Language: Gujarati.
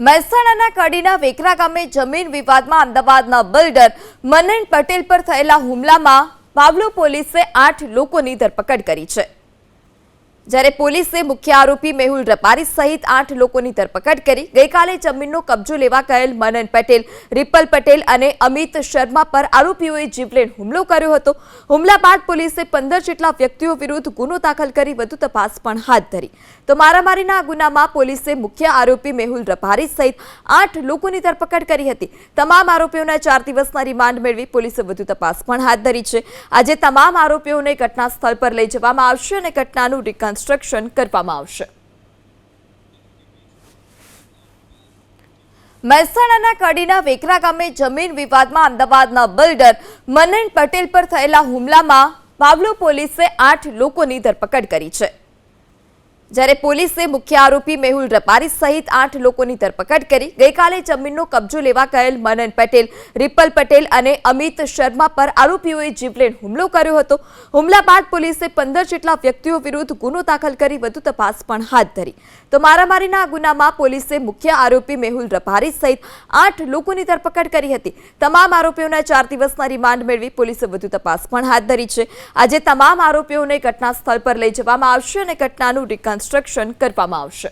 મહેસાણાના કડીના વેકરા ગામે જમીન વિવાદમાં અમદાવાદના બિલ્ડર મનન પટેલ પર થયેલા હુમલામાં પાવલો પોલીસે આઠ લોકોની ધરપકડ કરી છે. જ્યારે પોલીસે મુખ્ય આરોપી મેહુલ રપારી સહિત આઠ લોકોની ધરપકડ કરી, ગઈકાલે જમીનનો કબજો લેવા ગયેલ મનન પટેલ, રિપલ પટેલ અને અમિત શર્મા પર આરોપીઓએ જીવલેણ હુમલો કર્યો હતો. હુમલા બાદ પોલીસે પંદર જેટલા વ્યક્તિઓ વિરુદ્ધ ગુનો દાખલ કરી વધુ તપાસ પણ હાથ ધરી. તો મારામારીના ગુનામાં પોલીસે મુખ્ય આરોપી મેહુલ રપારી સહિત આઠ લોકોની ધરપકડ કરી હતી. તમામ આરોપીઓના ચાર દિવસના રિમાન્ડ મેળવી પોલીસે વધુ તપાસ પણ હાથ ધરી છે. આજે તમામ આરોપીઓને ઘટના સ્થળ પર લઈ જવામાં આવશે અને ઘટનાનું રિકન્સ્ટ્રક્શન કરવામાં આવશે. મહેસાણાના કડીના વેકરા ગામે જમીન વિવાદમાં અમદાવાદના બિલ્ડર મનન પટેલ પર થયેલા હુમલામાં પાવલો પોલીસે આઠ લોકોની ધરપકડ કરી છે. જ્યારે પોલીસે મુખ્ય આરોપી મેહુલ રપારી સહિત આઠ લોકોની ધરપકડ કરી. ગઈકાલે જમીનનો કબજો લેવા ગયેલ મનન પટેલ, રિપલ પટેલ અને અમિત શર્મા પર આરોપીઓએ જીવલેણ હુમલો કર્યો હતો. હુમલા બાદ પોલીસે પંદર જેટલા વ્યક્તિઓ વિરુદ્ધ ગુનો દાખલ કરી વધુ તપાસ પણ હાથ ધરી. તો મારામારીના ગુનામાં પોલીસે મુખ્ય આરોપી મેહુલ રપારી સહિત આઠ લોકોની ધરપકડ કરી હતી. તમામ આરોપીઓના ચાર દિવસના રિમાન્ડ મેળવી પોલીસે વધુ તપાસ પણ હાથ ધરી છે. આજે તમામ આરોપીઓને ઘટના સ્થળ પર લઈ જવામાં આવશે અને ઘટનાનું રિકન્સ્ટ્રક્શન કરવામાં આવશે.